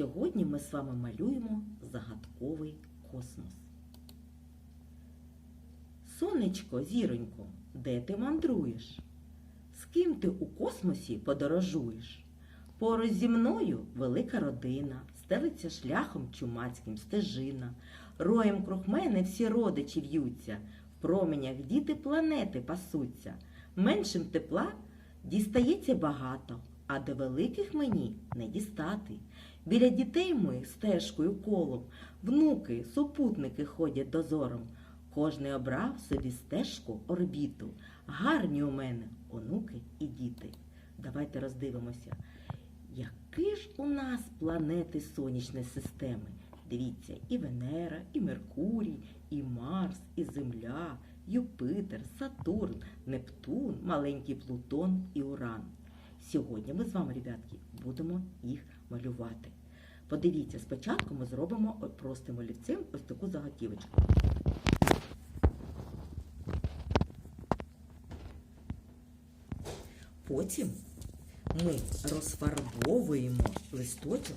Сьогодні ми з вами малюємо загадковий космос. Сонечко, зіронько, де ти мандруєш? З ким ти у космосі подорожуєш? Поруч зі мною велика родина, стелиться шляхом чумацьким стежина. Роєм круг мене всі родичі в'ються, в променях діти планети пасуться. Меншим тепла дістається багато, а до великих мені не дістати. Біля дітей ми стежкою колом, внуки, супутники ходять дозором. Кожний обрав собі стежку орбіту. Гарні у мене онуки і діти. Давайте роздивимося, які ж у нас планети сонячної системи. Дивіться, і Венера, і Меркурій, і Марс, і Земля, Юпитер, Сатурн, Нептун, маленький Плутон і Уран. Сьогодні ми з вами, ребятки, будемо їх малювати. Подивіться, спочатку ми зробимо простим олівцем ось таку заготівочку. Потім ми розфарбовуємо листочок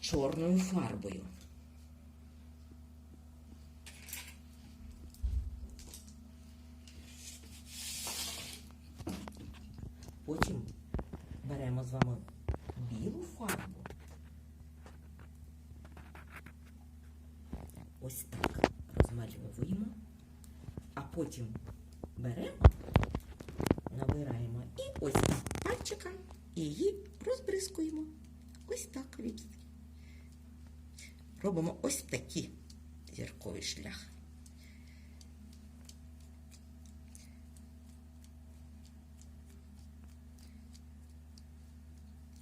чорною фарбою. Потім беремо з вами білу фарбу. Ось так розмальовуємо, а потім беремо, набираємо і ось так пальчиком і її розбризкуємо. Ось так, рібки. Робимо ось такий зірковий шлях.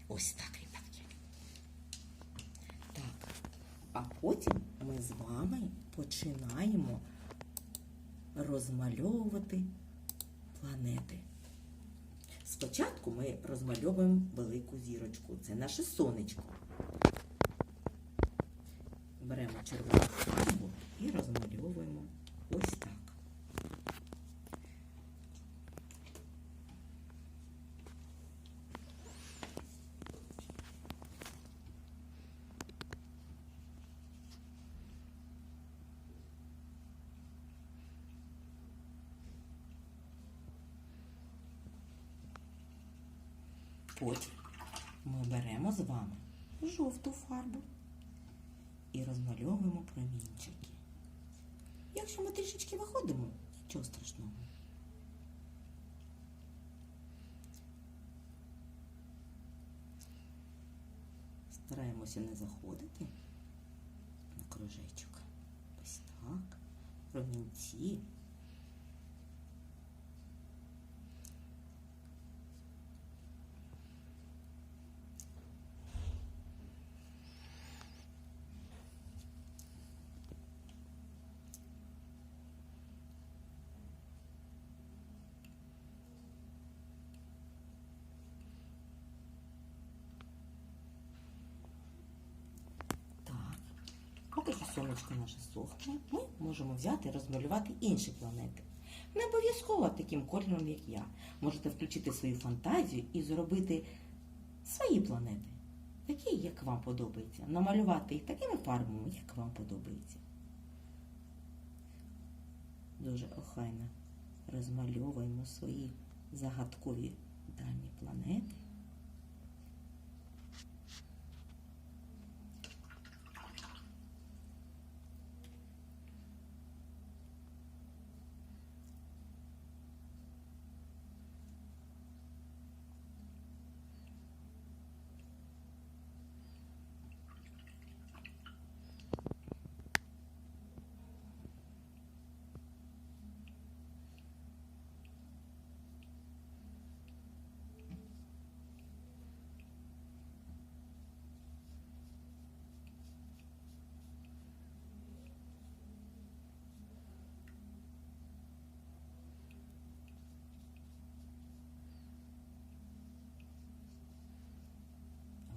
Ось так, ребятки. Так, а потім ми з вами починаємо розмальовувати планети. Спочатку ми розмальовуємо велику зірочку. Це наше сонечко. Беремо червону фарбу і розмальовуємо ось так. Потім ми беремо з вами жовту фарбу і розмальовуємо промінчики. Якщо ми трішечки виходимо, нічого страшного. Стараємося не заходити на кружечок. Ось так. Промінці. Так. Що сонечко сохне, ми можемо взяти і розмалювати інші планети. Не обов'язково таким кольором, як я. Можете включити свою фантазію і зробити свої планети, такі, як вам подобається. Намалювати їх такими фарбами, як вам подобається. Дуже охайно розмальовуємо свої загадкові дальні планети.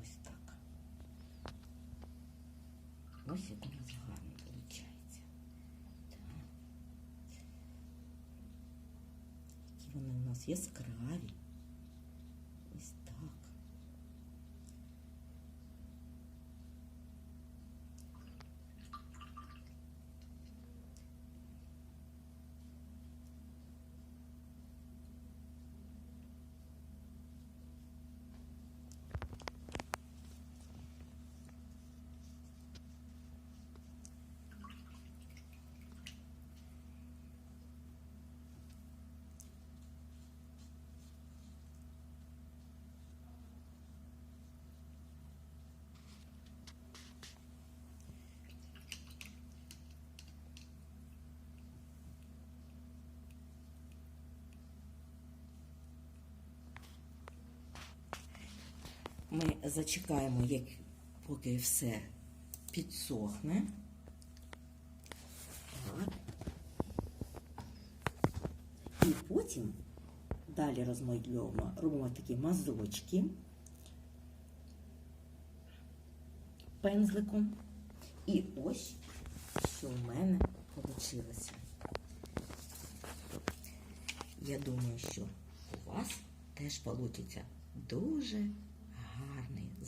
Ось так. Ось як у нас гарно виходить. Які вони у нас яскраві. Ось так. Ми зачекаємо, як поки все підсохне. І потім далі розмальовуємо, робимо такі мазочки пензликом. І ось що в мене вийшло. Я думаю, що у вас теж вийде дуже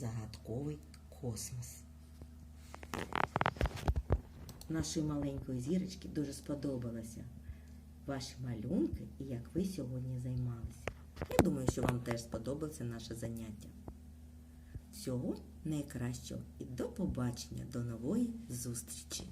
загадковий космос. Нашої маленької зірочки дуже сподобалося ваші малюнки і як ви сьогодні займалися. Я думаю, що вам теж сподобалося наше заняття. Всього найкращого і до побачення, до нової зустрічі!